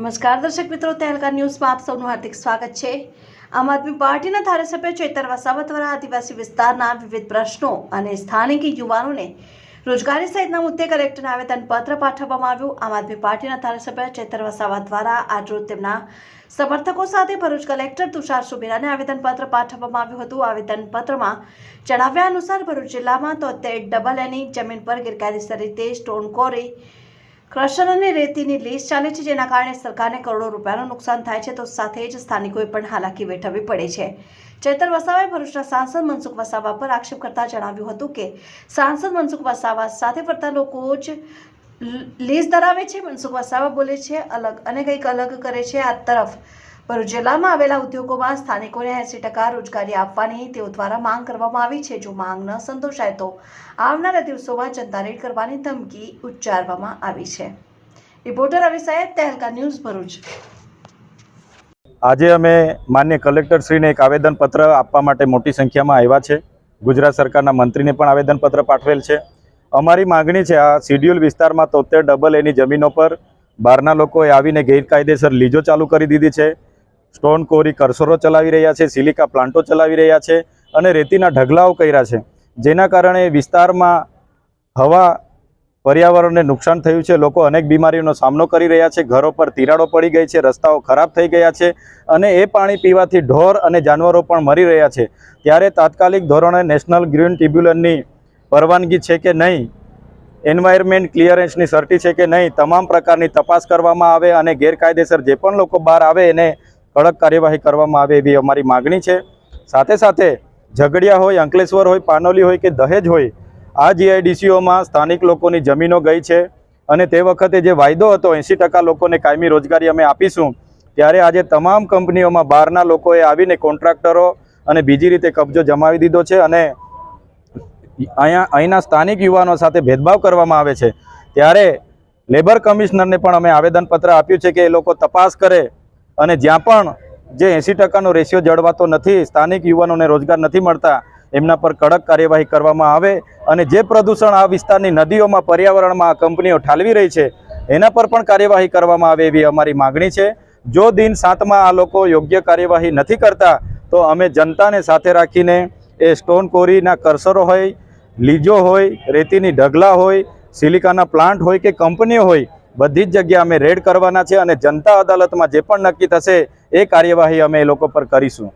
નમસ્કાર દર્શક મિત્રો તહેલકા ન્યૂઝમાં આપ સૌનું હાર્દિક સ્વાગત છે. આમ આદમી પાર્ટીના ધારાસભ્ય ચેતર વસાવા દ્વારા આદિવાસી વિસ્તારના વિવિધ પ્રશ્નો અને સ્થાનિક યુવાનોને રોજગારી સહિતના મુદ્દે કલેક્ટરને આવેદનપત્ર પાઠવવામાં આવ્યું. આમ આદમી પાર્ટીના ધારાસભ્ય ચેતર વસાવા દ્વારા આજરોજ તેમના સમર્થકો સાથે ભરૂચ કલેક્ટર તુષાર સુબેરાને આવેદનપત્ર પાઠવવામાં આવ્યું હતું. આવેદનપત્રમાં જણાવ્યા અનુસાર ભરૂચ જિલ્લામાં તોતેર ડબલ એની જમીન પર ગેરકાયદેસર રીતે સ્ટોન કોરી ક્રશર અને રેતીની લીઝ ચાલે છે, જેના કારણે સરકારને કરોડો રૂપિયાનું નુકસાન થાય છે, તો સાથે જ સ્થાનિકોએ પણ હાલાકી વેઠવવી પડે છે. ચેતર વસાવાએ ભરૂચના સાંસદ મનસુખ વસાવા પર આક્ષેપ કરતા જણાવ્યું હતું કે, સાંસદ મનસુખ વસાવા સાથે ફરતા લોકો જ લીઝ ધરાવે છે. મનસુખ વસાવા બોલે છે, અલગ અને કંઈક અલગ કરે છે આ તરફ. ભરૂચ જિલ્લામાં આવેલા ઉદ્યોગોમાં સ્થાનિકોને એંસી ટકા રોજગારી આપવાની તેઓ દ્વારા માંગ કરવામાં આવી છે. જો માંગ ન સંતોષાય તો આવનારા દિવસોમાં જનતા રેડ કરવાની ધમકી ઉચ્ચારવામાં આવી છે. રિપોર્ટર રવિ સાહેબ તહેલકા ન્યૂઝ ભરૂચ. આજે અમે માન્ય કલેક્ટરશ્રીને એક આવેદનપત્ર આપવા માટે મોટી સંખ્યામાં આવ્યા છે. ગુજરાત સરકારના મંત્રીને પણ આવેદનપત્ર પાઠવેલ છે. અમારી માગણી છે, આ શિડ્યુલ વિસ્તારમાં તોતેર ડબલ એની જમીનો પર બહારના લોકોએ આવીને ગેરકાયદેસર લીજો ચાલુ કરી દીધી છે. સ્ટોન કોરી કરસરો ચલાવી રહ્યા છે, સિલિકા પ્લાન્ટો ચલાવી રહ્યા છે અને રેતીના ઢગલાઓ કર્યા છે. જેના કારણે વિસ્તારમાં હવા પર્યાવરણને નુકસાન થયું છે. લોકો અનેક બીમારીઓનો સામનો કરી રહ્યા છે. ઘરો પર તિરાડો પડી ગઈ છે, રસ્તાઓ ખરાબ થઈ ગયા છે અને એ પાણી પીવાથી ઢોર અને જાનવરો પણ મરી રહ્યા છે. ત્યારે તાત્કાલિક ધોરણે નેશનલ ગ્રીન ટ્રિબ્યુનલની પરવાનગી છે કે નહીં, એન્વાયરમેન્ટ ક્લિયરન્સની સર્ટી છે કે નહીં, તમામ પ્રકારની તપાસ કરવામાં આવે અને ગેરકાયદેસર જે પણ લોકો બહાર આવે એને કડક કાર્યવાહી કરવામાં આવે એવી અમારી માગણી છે. સાથે સાથે ઝઘડિયા હોય, અંકલેશ્વર હોય, પાનોલી હોય કે દહેજ હોય, આ જીઆઈડીસીઓમાં સ્થાનિક લોકોની જમીનો ગઈ છે અને તે વખતે જે વાયદો હતો એંસી ટકા લોકોને કાયમી રોજગારી અમે આપીશું, ત્યારે આજે તમામ કંપનીઓમાં બહારના લોકોએ આવીને કોન્ટ્રાક્ટરો અને બીજી રીતે કબજો જમાવી દીધો છે અને અહીંયા, અહીંના સ્થાનિક યુવાનો સાથે ભેદભાવ કરવામાં આવે છે. ત્યારે લેબર કમિશનરને પણ અમે આવેદનપત્ર આપ્યું છે કે એ લોકો તપાસ કરે અને જ્યાં પણ જે એંસી ટકાનો રેશિયો જળવાતો નથી, સ્થાનિક યુવાનોને રોજગાર નથી મળતા, એમના પર કડક કાર્યવાહી કરવામાં આવે અને જે પ્રદૂષણ આ વિસ્તારની નદીઓમાં, પર્યાવરણમાં આ કંપનીઓ ઠાલવી રહી છે, એના પર પણ કાર્યવાહી કરવામાં આવે એવી અમારી માગણી છે. જો દિન સાતમાં આ લોકો યોગ્ય કાર્યવાહી નથી કરતા, તો અમે જનતાને સાથે રાખીને એ સ્ટોન કોરીના કરસરો હોય, લીજો હોય, રેતીની ઢગલા હોય, સિલિકાના પ્લાન્ટ હોય કે કંપનીઓ હોય બધી જ જગ્યા અમે રેડ કરવાના છે અને જનતા અદાલતમાં જે પણ નક્કી થશે એ કાર્યવાહી અમે એ લોકો પર કરીશું.